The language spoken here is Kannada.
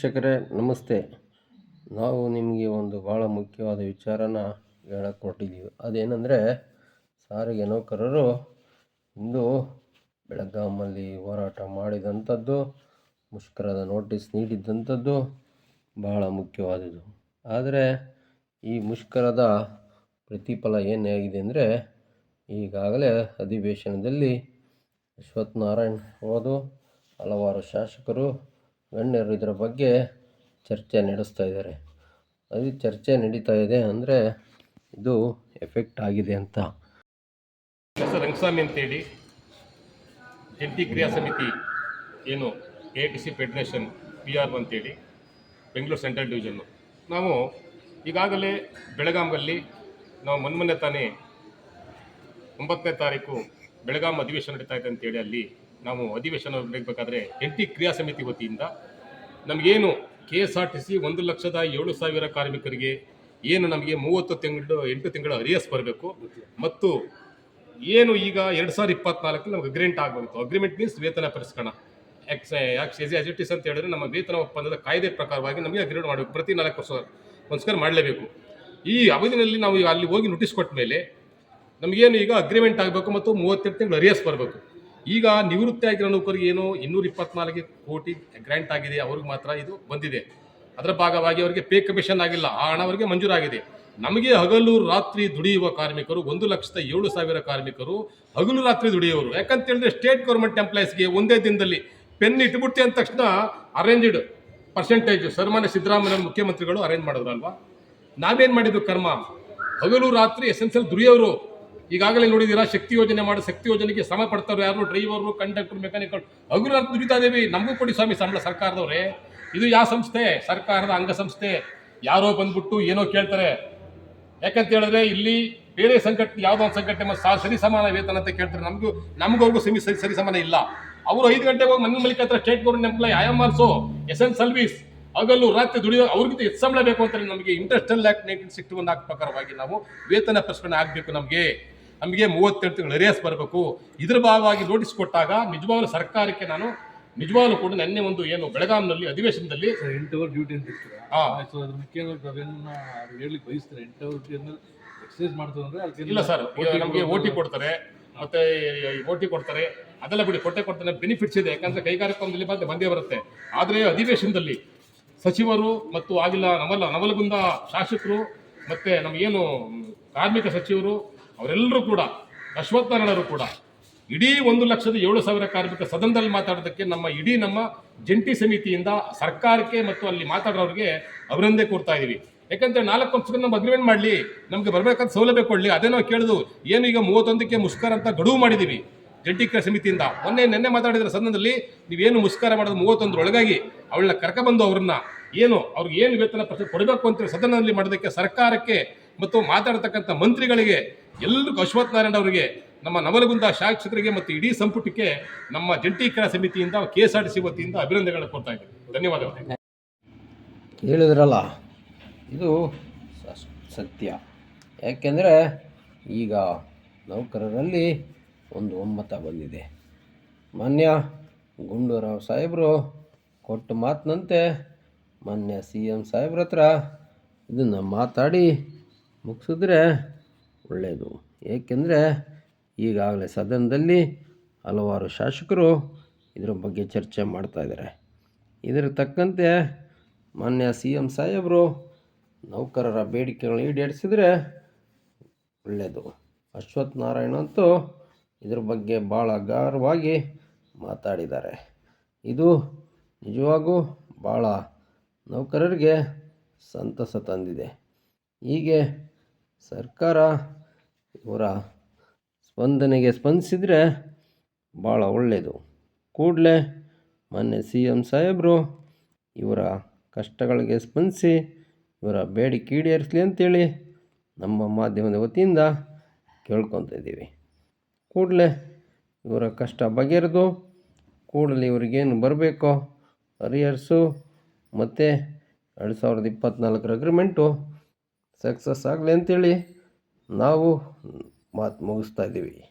ವೀಕ್ಷಕರೇ, ನಮಸ್ತೆ. ನಾವು ನಿಮಗೆ ಒಂದು ಭಾಳ ಮುಖ್ಯವಾದ ವಿಚಾರನ ಹೇಳಕ್ಕೆ ಹೊರಟಿದ್ದೀವಿ ಅದೇನೆಂದರೆ, ಸಾರಿಗೆ ನೌಕರರು ಇಂದು ಬೆಳಗಾಮಲ್ಲಿ ಹೋರಾಟ ಮಾಡಿದಂಥದ್ದು, ಮುಷ್ಕರದ ನೋಟಿಸ್ ನೀಡಿದ್ದಂಥದ್ದು ಬಹಳ ಮುಖ್ಯವಾದುದು ಆದರೆ, ಈ ಮುಷ್ಕರದ ಪ್ರತಿಫಲ ಏನಾಗಿದೆ ಅಂದರೆ, ಈಗಾಗಲೇ ಅಧಿವೇಶನದಲ್ಲಿ ಅಶ್ವತ್ಥನಾರಾಯಣ್ ಹೋದು ಹಲವಾರು ಶಾಸಕರು ಗಣ್ಯರು ಇದರ ಬಗ್ಗೆ ಚರ್ಚೆ ನಡೆಸ್ತಾ ಇದ್ದಾರೆ. ಅದು ಚರ್ಚೆ ನಡೀತಾ ಇದೆ ಅಂದರೆ ಇದು ಎಫೆಕ್ಟ್ ಆಗಿದೆ ಅಂತ. ಹೆಸರು ರಂಗಸ್ವಾಮಿ ಅಂತೇಳಿ ಜಂಟಿ ಕ್ರಿಯಾ ಸಮಿತಿ ಏನು A T C federation P R ಅಂತೇಳಿ ಬೆಂಗಳೂರು ಸೆಂಟ್ರಲ್ ಡಿವಿಷನ್ನು ನಾವು ಈಗಾಗಲೇ ಬೆಳಗಾಮಲ್ಲಿ ನಾವು ಮೊನ್ನೆ ತಾನೇ ಒಂಬತ್ತನೇ ತಾರೀಕು ಬೆಳಗಾಂ ಅಧಿವೇಶನ ನಡೀತಾ ಇದೆ ಅಂತೇಳಿ ಅಲ್ಲಿ ನಾವು ಅಧಿವೇಶನ ನಡೀಬೇಕಾದ್ರೆ ಜಂಟಿ ಕ್ರಿಯಾ ಸಮಿತಿ ವತಿಯಿಂದ ನಮಗೇನು K S R T C ಒಂದು ಲಕ್ಷದ ಏಳು ಸಾವಿರ ಕಾರ್ಮಿಕರಿಗೆ ಏನು ನಮಗೆ ಮೂವತ್ತು ತಿಂಗಳು, ಎಂಟು ತಿಂಗಳ ಅರಿಯಸ್ ಬರಬೇಕು. ಮತ್ತು ಏನು ಈಗ ಎರಡು ಸಾವಿರದ ಇಪ್ಪತ್ನಾಲ್ಕು ನಮಗೆ ಅಗ್ರಿಮೆಂಟ್ ಆಗಬೇಕು ಅಗ್ರಿಮೆಂಟ್ ಮೀನ್ಸ್ ವೇತನ ಪರಿಷ್ಕರಣ. ಎಕ್ಸ್ ಯಾಕೆ ಎಸ್ ಇಸ್ ಅಂತ ಹೇಳಿದ್ರೆ ನಮ್ಮ ವೇತನ ಒಪ್ಪಂದದ ಕಾಯ್ದೆ ಪ್ರಕಾರವಾಗಿ ನಮಗೆ ಅಗ್ರಿಮೆಂಟ್ ಮಾಡಬೇಕು ಪ್ರತಿ ನಾಲ್ಕು ವರ್ಷ ಒಂದ್ಸ್ಕರ ಮಾಡಲೇಬೇಕು. ಈ ಅವಧಿನಲ್ಲಿ ನಾವು ಅಲ್ಲಿ ಹೋಗಿ ನೋಟಿಸ್ ಕೊಟ್ಟ ಮೇಲೆ ನಮಗೇನು ಈಗ ಅಗ್ರಿಮೆಂಟ್ ಆಗಬೇಕು ಮತ್ತು ಮೂವತ್ತೆಂಟು ತಿಂಗಳು ಅರಿಯಸ್ ಬರಬೇಕು. ಈಗ ನಿವೃತ್ತಿ ಆಗಿರೋ ನೌಕರಿಗೆ ಏನು ಇನ್ನೂರ ಇಪ್ಪತ್ನಾಲ್ಕು ಕೋಟಿ ಗ್ರ್ಯಾಂಟ್ ಆಗಿದೆ, ಅವ್ರಿಗೆ ಮಾತ್ರ ಇದು ಬಂದಿದೆ. ಅದರ ಭಾಗವಾಗಿ ಅವರಿಗೆ ಪೇ ಕಮಿಷನ್ ಆಗಿಲ್ಲ, ಆ ಹಣ ಅವರಿಗೆ ಮಂಜೂರಾಗಿದೆ. ನಮಗೆ ಹಗಲು ರಾತ್ರಿ ದುಡಿಯುವ ಕಾರ್ಮಿಕರು, ಒಂದು ಲಕ್ಷದ ಏಳು ಸಾವಿರ ಕಾರ್ಮಿಕರು ಹಗಲು ರಾತ್ರಿ ದುಡಿಯುವರು ಯಾಕಂತ ಹೇಳಿದ್ರೆ ಸ್ಟೇಟ್ ಗೌರ್ಮೆಂಟ್ ಎಂಪ್ಲಾಯೀಸ್ಗೆ ಒಂದೇ ದಿನದಲ್ಲಿ ಪೆನ್ ಇಟ್ಬಿಡ್ತಿ ಅಂದ ತಕ್ಷಣ ಅರೇಂಜ್ಡ್ ಪರ್ಸೆಂಟೇಜ್ ಸರ್ಮಾನ್ಯ ಸಿದ್ದರಾಮಯ್ಯ ಮುಖ್ಯಮಂತ್ರಿಗಳು ಅರೇಂಜ್ ಮಾಡಿದ್ರಲ್ವಾ? ನಾವೇನು ಮಾಡಿದ್ದು ಕರ್ಮ? ಹಗಲು ರಾತ್ರಿ ಎಸೆನ್ಸಿಯಲ್ ದುಡಿಯೋರು ಈಗಾಗಲೇ ನೋಡಿದ್ದೀರಾ, ಶಕ್ತಿ ಯೋಜನೆ ಮಾಡಿ, ಶಕ್ತಿ ಯೋಜನೆಗೆ ಶ್ರಮ ಪಡ್ತಾರೆ ಯಾರು? ಡ್ರೈವರು ಕಂಡಕ್ಟರ್ ಮೆಕ್ಯಾನಿಕಲ್ ಹಗುರ ದುಡಿತಾ ಇದ್ದೀವಿ. ನಮಗೂ ಕೊಡಿ ಸ್ವಾಮಿ ಸಂಬಳ ಸರ್ಕಾರದವ್ರೆ. ಇದು ಯಾವ ಸಂಸ್ಥೆ? ಸರ್ಕಾರದ ಅಂಗಸಂಸ್ಥೆ. ಯಾರೋ ಬಂದ್ಬಿಟ್ಟು ಏನೋ ಕೇಳ್ತಾರೆ. ಯಾಕಂತ ಹೇಳಿದ್ರೆ ಇಲ್ಲಿ ಬೇರೆ ಸಂಘಟನೆ, ಯಾವುದೋ ಒಂದು ಸಂಘಟನೆ ಮತ್ತು ಸರಿ ಸಮಾನ ವೇತನ ಅಂತ ಕೇಳ್ತಾರೆ. ನಮಗೂ ನಮಗೂ ಸಮಿ ಸರಿ ಸರಿ ಸಮಾನ ಇಲ್ಲ. ಅವರು ಐದು ಗಂಟೆಗೆ ಹೋಗಿ ಮನೆ ಮಲಿಕ ಹತ್ರ state government employ I am also S N service ಹಗಲು, ರಾತ್ರಿ ದುಡಿಯೋ ಅವ್ರಿಗಿಂತ ಹೆಚ್ಚು ಸಂಬಳ ಬೇಕು ಅಂತ ನಮಗೆ industrial act nineteen sixty one act ಪ್ರಕಾರವಾಗಿ ನಾವು ವೇತನ ಪ್ರಸ್ಕರಣೆ ಆಗಬೇಕು ನಮಗೆ. ನಮಗೆ ಮೂವತ್ತೆರಡು ತಿಂಗಳು ಅರಿಯಸ್ ಬರಬೇಕು. ಇದರ ಭಾಗವಾಗಿ ನೋಟಿಸ್ ಕೊಟ್ಟಾಗ ನಿಜವಾಗ್ಲೂ ಸರ್ಕಾರಕ್ಕೆ ನಾನು ನಿಜವಾಗ್ಲೂ ಕೂಡ ನಿನ್ನೆ ಒಂದು ಏನು ಬೆಳಗಾಂನಲ್ಲಿ ಅಧಿವೇಶನದಲ್ಲಿ ಎಂಟು ಅವರ್ ಡ್ಯೂಟಿ ಅಂತ. ಸೊ ಅದ್ರ ಮುಖ್ಯವಾಗಿ ಅವೇನ ಹೇಳಲಿಕ್ಕೆ ಬಯಸ್ತಾರೆ? ಎಂಟು ಅವರ್ ಡ್ಯೂಟಿ ಅಂದ್ರೆ ಎಕ್ಸರ್ಸೈಸ್ ಮಾಡ್ತಾರೆ ಅಂದ್ರೆ ಅದಕ್ಕೆ ಇಲ್ಲ ಸರ್ ನಮಗೆ ಓಟಿ ಕೊಡ್ತಾರೆ ಮತ್ತೆ ಓಟಿ ಕೊಡ್ತಾರೆ. ಅದೆಲ್ಲ ಬಿಡಿ ಕೊಟ್ಟೆ ಕೊಡ್ತಾರೆ ಬೆನಿಫಿಟ್ಸ್ ಇದೆ. ಯಾಕಂದ್ರೆ ಕೈಗಾರಿಕೋದ್ಯಮದಲ್ಲಿ ಬಂದೆ ಬಂದೇ ಬರುತ್ತೆ. ಆದರೆ ಅಧಿವೇಶನದಲ್ಲಿ ಸಚಿವರು ಮತ್ತು ಆಗಿಲ್ಲ ನವಲ ನವಲಗುಂದ ಶಾಸಕರು ಮತ್ತೆ ನಮಗೇನು ಕಾರ್ಮಿಕ ಸಚಿವರು ಅವರೆಲ್ಲರೂ ಕೂಡ, ಅಶ್ವತ್ಥನಾರಾಯಣರು ಕೂಡ, ಇಡೀ ಒಂದು ಲಕ್ಷದ ಏಳು ಸಾವಿರ ಕಾರ್ಮಿಕ ಸದನದಲ್ಲಿ ಮಾತಾಡೋದಕ್ಕೆ ನಮ್ಮ ಇಡೀ ನಮ್ಮ ಜಂಟಿ ಸಮಿತಿಯಿಂದ ಸರ್ಕಾರಕ್ಕೆ ಮತ್ತು ಅಲ್ಲಿ ಮಾತಾಡೋರಿಗೆ ಅಭಿನಂದನೆ ಕೊಡ್ತಾ ಇದ್ದೀವಿ ಯಾಕಂದ್ರೆ ನಾಲ್ಕು ವರ್ಷಕ್ಕೆ ನಮ್ಮ ಅಗ್ರಿಮೆಂಟ್ ಮಾಡಲಿ, ನಮಗೆ ಬರಬೇಕಾದ ಸೌಲಭ್ಯ ಕೊಡಲಿ ಅದೇ ನಾವು ಕೇಳಿದು ಏನು ಈಗ ಮೂವತ್ತೊಂದಕ್ಕೆ ಮುಷ್ಕರ ಅಂತ ಗಡುವು ಮಾಡಿದ್ದೀವಿ ಜಂಟಿ ಸಮಿತಿಯಿಂದ. ಮೊನ್ನೆ ನಿನ್ನೆ ಮಾತಾಡಿದ್ರ ಸದನದಲ್ಲಿ ನೀವೇನು ಮುಷ್ಕರ ಮಾಡೋದು ಮೂವತ್ತೊಂದರೊಳಗಾಗಿ ಅವಳನ್ನ ಕರ್ಕೊಬಂದು ಅವ್ರನ್ನ ಏನು, ಅವ್ರಿಗೆ ಏನು ವೇತನ ಪ್ರಶ್ನೆ ಕೊಡಬೇಕು ಅಂತ ಸದನದಲ್ಲಿ ಮಾಡೋದಕ್ಕೆ ಸರ್ಕಾರಕ್ಕೆ ಮತ್ತು ಮಾತಾಡತಕ್ಕಂಥ ಮಂತ್ರಿಗಳಿಗೆ ಎಲ್ಲರಿಗೂ ಅಶ್ವಥ್ ನಾರಾಯಣ ಅವರಿಗೆ, ನಮ್ಮ ನವಲಗುಂದ ಶಾಸಕರಿಗೆ ಮತ್ತು ಇಡೀ ಸಂಪುಟಕ್ಕೆ ನಮ್ಮ ಜಂಟಿ ಕ್ರೀಡಾ ಸಮಿತಿಯಿಂದ K S R T C ವತಿಯಿಂದ ಅಭಿನಂದನೆಗಳನ್ನು ಕೊಡ್ತಾ ಇದ್ದೀವಿ ಧನ್ಯವಾದಗಳು. ಕೇಳಿದ್ರಲ್ಲ, ಇದು ಸತ್ಯ. ಯಾಕೆಂದರೆ ಈಗ ನೌಕರರಲ್ಲಿ ಒಂದು ಒಮ್ಮತ ಬಂದಿದೆ. ಮಾನ್ಯ ಗುಂಡೂರಾವ್ ಸಾಹೇಬರು ಕೊಟ್ಟ ಮಾತಿನಂತೆ ಮಾನ್ಯ ಸಿ ಎಂ ಸಾಹೇಬ್ರ ಹತ್ರ ಇದನ್ನು ಮಾತಾಡಿ ಮುಗಿಸಿದ್ರೆ ಒಳ್ಳೆಯದು ಏಕೆಂದರೆ ಈಗಾಗಲೇ ಸದನದಲ್ಲಿ ಹಲವಾರು ಶಾಸಕರು ಇದರ ಬಗ್ಗೆ ಚರ್ಚೆ ಮಾಡ್ತಾ ಇದ್ದಾರೆ. ಇದರ ತಕ್ಕಂತೆ ಮಾನ್ಯ ಸಿ ಎಂ ಸಾಹೇಬರು ನೌಕರರ ಬೇಡಿಕೆಗಳನ್ನ ಈಡೇರಿಸಿದರೆ ಒಳ್ಳೆಯದು ಅಶ್ವಥ್ ನಾರಾಯಣ ಅಂತೂ ಇದ್ರ ಬಗ್ಗೆ ಭಾಳ ಗಾರವಾಗಿ ಮಾತಾಡಿದ್ದಾರೆ. ಇದು ನಿಜವಾಗೂ ಭಾಳ ನೌಕರರಿಗೆ ಸಂತಸ ತಂದಿದೆ. ಹೀಗೆ ಸರ್ಕಾರ ಇವರ ಸ್ಪಂದನೆಗೆ ಸ್ಪಂದಿಸಿದರೆ ಭಾಳ ಒಳ್ಳೆಯದು ಕೂಡಲೇ ಮೊನ್ನೆ ಸಿ ಎಂ ಸಾಹೇಬರು ಇವರ ಕಷ್ಟಗಳಿಗೆ ಸ್ಪಂದಿಸಿ, ಇವರ ಬೇಡಿಕೆ ಈಡೇರಿಸಲಿ ಅಂತೇಳಿ ನಮ್ಮ ಮಾಧ್ಯಮದ ವತಿಯಿಂದ ಕೇಳ್ಕೊತ ಇದ್ದೀವಿ. ಕೂಡಲೇ ಇವರ ಕಷ್ಟ ಬಗೆಹರಿದು, ಕೂಡಲೇ ಇವರಿಗೇನು ಬರಬೇಕೋ ಪರಿಹರಿಸು ಮತ್ತು ಎರಡು ಸಾವಿರದ ಇಪ್ಪತ್ತ್ನಾಲ್ಕರ ಅಗ್ರಿಮೆಂಟು ಸಕ್ಸಸ್ ಆಗಲಿ ಅಂತೇಳಿ ನಾವು ಮಾತು ಮುಗಿಸ್ತಾ ಇದ್ದೀವಿ.